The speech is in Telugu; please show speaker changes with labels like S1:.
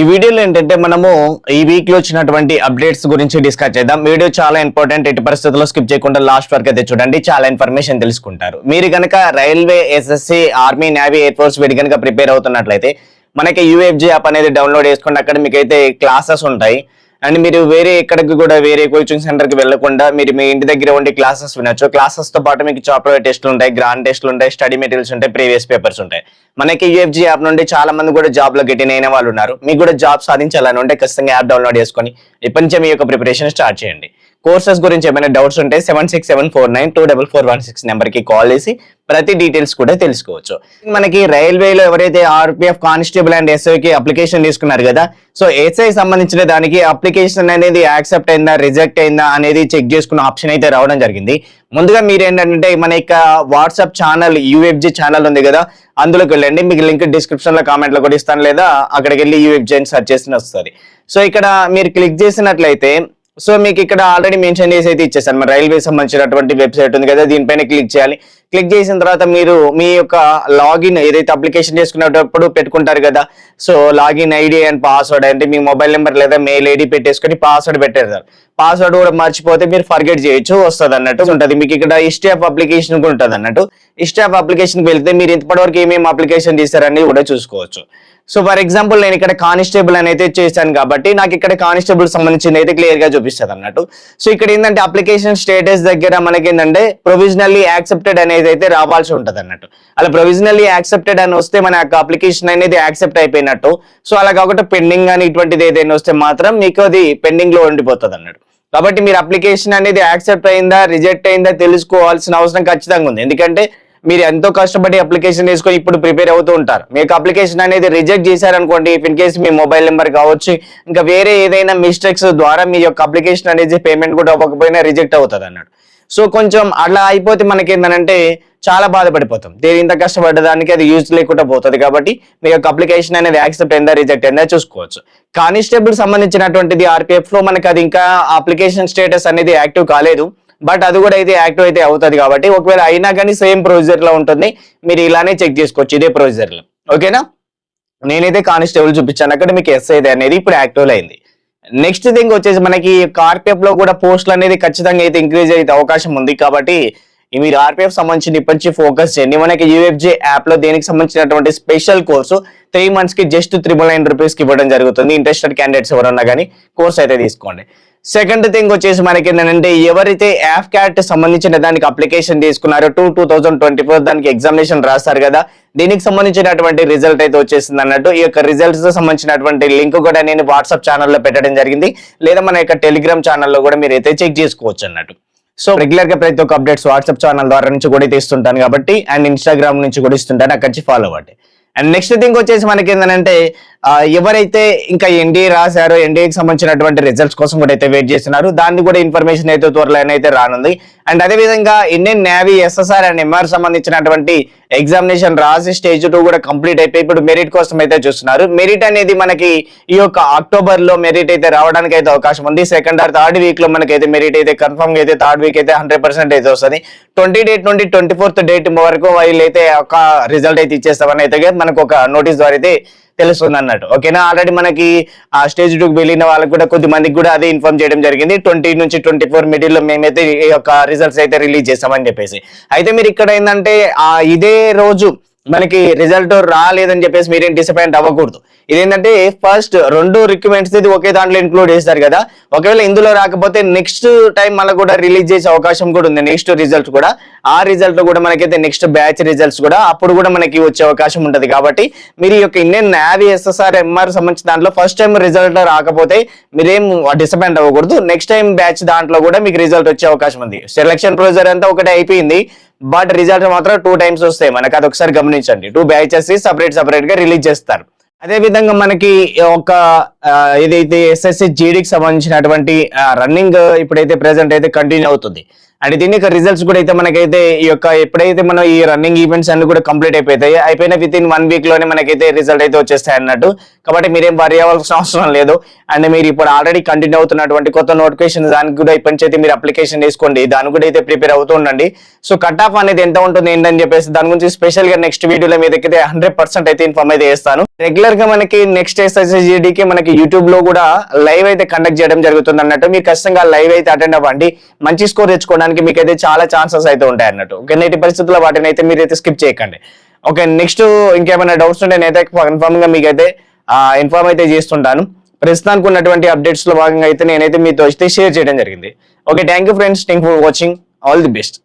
S1: ఈ వీడియోలో ఏంటంటే మనము ఈ వీక్లో వచ్చినటువంటి అప్డేట్స్ గురించి డిస్కస్ చేద్దాం. వీడియో చాలా ఇంపార్టెంట్ ఎట్టి పరిస్థితుల్లో స్కిప్ చేయకుండా లాస్ట్ వరకు అయితే చూడండి. చాలా ఇన్ఫర్మేషన్ తెలుసుకుంటారు. మీరు కనుక railway SSC army navy air force వీటి కనుక ప్రిపేర్ అవుతున్నట్లయితే మనకి యూఎఫ్జి యాప్ అనేది డౌన్లోడ్ చేసుకుని అక్కడ మీకు అయితే క్లాసెస్ ఉంటాయి. అండ్ మీరు వేరే ఎక్కడికి కూడా వేరే కోచింగ్ సెంటర్కి వెళ్ళకుండా మీరు మీ ఇంటి దగ్గర ఉండి క్లాసెస్ వినొచ్చు. క్లాసెస్తో పాటు మీకు చాప్టర్ టెస్ట్లు ఉంటాయి గ్రాండ్ టెస్ట్లు ఉంటాయి స్టడీ మెటీరియల్స్ ఉంటాయి ప్రీవియస్ పేపర్స్ ఉంటాయి. మనకి యూఎఫ్జీ యాప్ నుండి చాలా మంది కూడా జాబ్లో గెటిన్ అయిన వాళ్ళు ఉన్నారు. మీకు కూడా జాబ్ సాధించాలని ఉంటే ఖచ్చితంగా యాప్ డౌన్లోడ్ చేసుకొని ఇప్పటి నుంచే మీ యొక్క ప్రిపరేషన్ స్టార్ట్ చేయండి. కోర్సెస్ గురించి ఏమైనా డౌట్స్ ఉంటే seven six seven four nine two double four one six నెంబర్కి కాల్ చేసి ప్రతి డీటెయిల్స్ కూడా తెలుసుకోవచ్చు. మనకి రైల్వేలో ఎవరైతే ఆర్పిఎఫ్ కానిస్టేబుల్ అండ్ ఎస్ఐ కి అప్లికేషన్ తీసుకున్నారు కదా సో ఎస్ఐ సంబంధించిన దానికి అప్లికేషన్ అనేది యాక్సెప్ట్ అయిందా రిజెక్ట్ అయిందా అనేది చెక్ చేసుకున్న ఆప్షన్ అయితే రావడం జరిగింది. ముందుగా మీరు ఏంటంటే మన యొక్క వాట్సాప్ ఛానల్ యూఎఫ్జి ఛానల్ ఉంది కదా అందులోకి వెళ్ళండి. మీకు లింక్ డిస్క్రిప్షన్లో కామెంట్లో కూడా ఇస్తాను లేదా అక్కడికి వెళ్ళి యూఎఫ్జి అని సెర్చ్ చేసిన వస్తుంది. సో ఇక్కడ మీరు క్లిక్ చేసినట్లయితే సో మీకు ఇక్కడ ఆల్రెడీ మెన్షన్ చేసి అయితే ఇచ్చేసాను. మరి రైల్వే సంబంధించినటువంటి వెబ్సైట్ ఉంది కదా దీనిపైన క్లిక్ చేయాలి. క్లిక్ చేసిన తర్వాత మీరు మీ యొక్క లాగిన్ ఏదైతే అప్లికేషన్ చేసుకునేటప్పుడు పెట్టుకుంటారు కదా so login ID and password అంటే మీ మొబైల్ నెంబర్ లేదా మెయిల్ ఐడి పెట్టేసుకొని పాస్వర్డ్ పెట్టేస్తారు. పాస్వర్డ్ కూడా మర్చిపోతే మీరు ఫర్గెట్ చేయొచ్చు వస్తుంది అన్నట్టు ఉంటుంది. మీకు ఇక్కడ హిస్టరీ ఆఫ్ అప్లికేషన్ కూడా ఉంటుంది అన్నట్టు. హిస్టరీ ఆఫ్ అప్లికేషన్కి వెళ్తే మీరు ఇప్పటివరకు ఏమేమి అప్లికేషన్ చేశారని కూడా చూసుకోవచ్చు. సో ఫర్ ఎగ్జాంపుల్ నేను ఇక్కడ కానిస్టేబుల్ అని అయితే చేశాను కాబట్టి నాకు ఇక్కడ కానిస్టేబుల్ సంబంధించింది అయితే క్లియర్గా చూపిస్తుంది అన్నట్టు. సో ఇక్కడ ఏంటంటే అప్లికేషన్ స్టేటస్ దగ్గర మనకి ఏంటంటే ప్రొవిజనల్లీ యాక్సెప్టెడ్ అనేది అయితే రావాల్సి ఉంటుంది అన్నట్టు. అలా ప్రొవిజనల్లీ యాక్సెప్టెడ్ అని వస్తే మన యొక్క అప్లికేషన్ అనేది యాక్సెప్ట్ అయిపోయినట్టు. సో అలా కాకుండా పెండింగ్ అని ఇటువంటిది ఏదైనా వస్తే మాత్రం మీకు అది పెండింగ్లో ఉండిపోతుంది అన్నట్టు. కాబట్టి మీరు అప్లికేషన్ అనేది యాక్సెప్ట్ అయిందా రిజెక్ట్ అయిందా తెలుసుకోవాల్సిన అవసరం ఖచ్చితంగా ఉంది. ఎందుకంటే మీరు ఎంతో కష్టపడి అప్లికేషన్ తీసుకొని ఇప్పుడు ప్రిపేర్ అవుతూ ఉంటారు. మీకు అప్లికేషన్ అనేది రిజెక్ట్ చేశారనుకోండి ఇఫ్ ఇన్ కేసు మీ మొబైల్ నెంబర్ కావచ్చు ఇంకా వేరే ఏదైనా మిస్టేక్స్ ద్వారా మీ యొక్క అప్లికేషన్ అనేది పేమెంట్ కూడా అవ్వకపోయినా రిజెక్ట్ అవుతుంది అన్నాడు సో కొంచెం అలా అయిపోతే మనకి ఏంటంటే చాలా బాధపడిపోతాం. దేని ఇంత కష్టపడ్డదానికి అది యూజ్ లేకుండా పోతుంది కాబట్టి మీ యొక్క అప్లికేషన్ అనేది యాక్సెప్ట్ అయిందా రిజెక్ట్ అయిందా చూసుకోవచ్చు. కానిస్టేబుల్ సంబంధించినటువంటిది ఆర్పిఎఫ్లో మనకి అది ఇంకా అప్లికేషన్ స్టేటస్ అనేది యాక్టివ్ కాలేదు. బట్ అది కూడా అయితే యాక్టివ్ అయితే అవుతుంది కాబట్టి ఒకవేళ అయినా కానీ సేమ్ ప్రొసీజర్లో ఉంటుంది. మీరు ఇలానే చెక్ చేసుకోవచ్చు ఇదే ప్రొసీజర్లో ఓకేనా నేనైతే కానిస్టేబుల్ చూపించాను. అక్కడ మీకు ఎస్ అయితే అనేది ఇప్పుడు యాక్టివ్ అయింది. నెక్స్ట్ థింగ్ వచ్చేసి మనకి కార్పిఎఫ్లో కూడా పోస్టులు అనేది ఖచ్చితంగా అయితే ఇంక్రీజ్ అయితే అవకాశం ఉంది కాబట్టి మీరు ఆర్పిఎఫ్ సంబంధించి ఇప్పటి నుంచి ఫోకస్ చేయండి. మనకి యూఎఫ్జే యాప్లో దేనికి సంబంధించినటువంటి స్పెషల్ కోర్సు త్రీ మంత్స్కి జస్ట్ త్రిబుల్ నైన్ రూపీస్కి ఇవ్వడం జరుగుతుంది. ఇంట్రెస్టెడ్ క్యాండిడేట్స్ ఎవరన్నా కానీ కోర్స్ అయితే తీసుకోండి. సెకండ్ థింగ్ వచ్చేసి మనకి ఏంటంటే ఎవరైతే యాప్ క్యాట్ సంబంధించిన దానికి అప్లికేషన్ తీసుకున్నారో two two thousand twenty four దానికి ఎగ్జామినేషన్ రాస్తారు కదా దీనికి సంబంధించినటువంటి రిజల్ట్ అయితే వచ్చేసింది అన్నట్టు. ఈ యొక్క రిజల్ట్స్తో సంబంధించినటువంటి లింక్ కూడా నేను వాట్సాప్ ఛానల్లో పెట్టడం జరిగింది. లేదా మన యొక్క టెలిగ్రామ్ ఛానల్లో కూడా మీరు అయితే చెక్ చేసుకోవచ్చు అన్నట్టు. సో రెగ్యులర్గా ప్రతి ఒక్క అప్డేట్స్ వాట్సాప్ ఛానల్ ద్వారా నుంచి కూడా తీస్తుంటాను కాబట్టి అండ్ ఇన్స్టాగ్రామ్ నుంచి కూడా ఇస్తుంటాను అక్కడి నుంచి ఫాలో అవ్వండి. అండ్ నెక్స్ట్ థింగ్ వచ్చేసి మనకి ఏంటంటే ఎవరైతే ఇంకా ఎన్డీఏ రాశారో ఎన్డీఏకి సంబంధించినటువంటి రిజల్ట్స్ కోసం కూడా అయితే వెయిట్ చేస్తున్నారు. దాన్ని కూడా ఇన్ఫర్మేషన్ అయితే త్వరలో అయితే రానుంది. అండ్ అదే విధంగా Indian navy SSR and MR సంబంధించినటువంటి ఎగ్జామినేషన్ రాసి స్టేజ్ టూ కూడా కంప్లీట్ అయిపోయి ఇప్పుడు మెరిట్ కోసం అయితే చూస్తున్నారు. మెరిట్ అనేది మనకి ఈ యొక్క అక్టోబర్లో మెరిట్ అయితే రావడానికి అయితే అవకాశం ఉంది. సెకండ్ ఆర్ థర్డ్ వీక్లో మనకి అయితే మెరిట్ అయితే కన్ఫర్మ్ అయితే థర్డ్ వీక్ అయితే హండ్రెడ్ పర్సెంట్ అయితే వస్తుంది. ట్వంటీ డేట్ నుండి ట్వంటీ ఫోర్త్ డేట్ వరకు వీళ్ళు అయితే ఒక రిజల్ట్ అయితే ఇచ్చేస్తామని అయితే మనకు ఒక నోటీస్ ద్వారా అయితే తెలుస్తుంది అన్నట్టు ఓకేనా? ఆల్రెడీ మనకి ఆ స్టేజ్ టూకి వెళ్ళిన వాళ్ళకి కూడా కొద్ది మందికి కూడా అదే ఇన్ఫార్మ్ చేయడం జరిగింది. ట్వంటీ నుంచి ట్వంటీ ఫోర్ మిడిల్లో మేమైతే ఈ యొక్క రిజల్ట్స్ అయితే రిలీజ్ చేస్తామని చెప్పేసి. అయితే మీరు ఇక్కడ ఏంటంటే ఆ ఇదే రోజు మనకి రిజల్ట్ రాలేదని చెప్పేసి మీరేం డిసప్పాయింట్ అవ్వకూడదు. ఇదేంటంటే ఫస్ట్ రెండు రిక్వైర్మెంట్స్ ఇది ఒకే దాంట్లో ఇంక్లూడ్ చేస్తారు కదా. ఒకవేళ ఇందులో రాకపోతే నెక్స్ట్ టైం మనకు కూడా రిలీజ్ చేసే అవకాశం కూడా ఉంది. నెక్స్ట్ రిజల్ట్ కూడా. ఆ రిజల్ట్ కూడా మనకైతే నెక్స్ట్ బ్యాచ్ రిజల్ట్స్ కూడా అప్పుడు కూడా మనకి వచ్చే అవకాశం ఉంటుంది. కాబట్టి మీరు ఈ యొక్క ఇండియన్ నావీ ఎస్ఎస్ఆర్ ఎంఆర్ సంబంధించిన దాంట్లో ఫస్ట్ టైం రిజల్ట్ రాకపోతే మీరేం డిసప్పాయింట్ అవ్వకూడదు. నెక్స్ట్ టైం బ్యాచ్ దాంట్లో కూడా మీకు రిజల్ట్ వచ్చే అవకాశం ఉంది. సెలక్షన్ ప్రొసీజర్ అంతా ఒకటి అయిపోయింది. బట్ రిజల్ట్ మాత్రం టూ టైమ్స్ వస్తాయి. మనకి అది ఒకసారి గమనించండి. టూ బ్యాచెస్ సపరేట్ సపరేట్గా రిలీజ్ చేస్తారు. అదే విధంగా మనకి ఒక ఆ, ఏదైతే ఎస్ఎస్సి జీడీకి సంబంధించినటువంటి రన్నింగ్ ఇప్పుడైతే ప్రెసెంట్ అయితే కంటిన్యూ అవుతుంది. అండ్ దీని యొక్క రిజల్ట్స్ కూడా అయితే మనకైతే ఈ యొక్క ఎప్పుడైతే మనం ఈ రన్నింగ్ ఈవెంట్స్ అన్ని కూడా కంప్లీట్ అయిపోతాయి అయిపోయిన విత్ ఇన్ వన్ వీక్లోనే మనకైతే రిజల్ట్ అయితే వచ్చేస్తాయి అన్నట్టు. కాబట్టి మీరేం వరి అవ్వాల్సిన అవసరం లేదు. అండ్ మీరు ఇప్పుడు ఆల్రెడీ కంటిన్యూ అవుతున్నటువంటి కొత్త నోటిఫికేషన్ దానికి కూడా ఇప్పటి నుంచి అయితే మీరు అప్లికేషన్ వేసుకోండి. దాని కూడా అయితే ప్రిపేర్ అవుతూ ఉండండి. సో కట్ ఆఫ్ అనేది ఎంత ఉంటుంది ఏంటని చెప్పేసి దాని గురించి స్పెషల్గా నెక్స్ట్ వీడియోలో మీద అయితే హండ్రెడ్ పర్సెంట్ అయితే ఇన్ఫార్మ్ అయితే చేస్తాను. రెగ్యులర్గా మనకి నెక్స్ట్ ఎస్ఎస్జిడికి మనకి యూట్యూబ్లో కూడా లైవ్ అయితే కండక్ట్ చేయడం జరుగుతుంది అన్నట్టు. మీరు ఖచ్చితంగా లైవ్ అయితే అటెండ్ అవ్వండి. మంచి స్కోర్ తెచ్చుకోవడానికి మీకు అయితే చాలా ఛాన్సెస్ అయితే ఉంటాయి అన్నట్టు. ఓకే నేటి పరిస్థితుల్లో వాటిని అయితే మీరు అయితే స్కిప్ చేయకండి. ఓకే నెక్స్ట్ ఇంకేమైనా డౌట్స్ ఉంటే నేనైతే కన్ఫర్మ్గా మీకైతే ఇన్ఫార్మ్ అయితే చేస్తుంటాను. ప్రస్తుతానికి ఉన్నటువంటి అప్డేట్స్లో భాగంగా అయితే నేనైతే మీతో అయితే షేర్ చేయడం జరిగింది. Okay thank you friends thank for watching all the best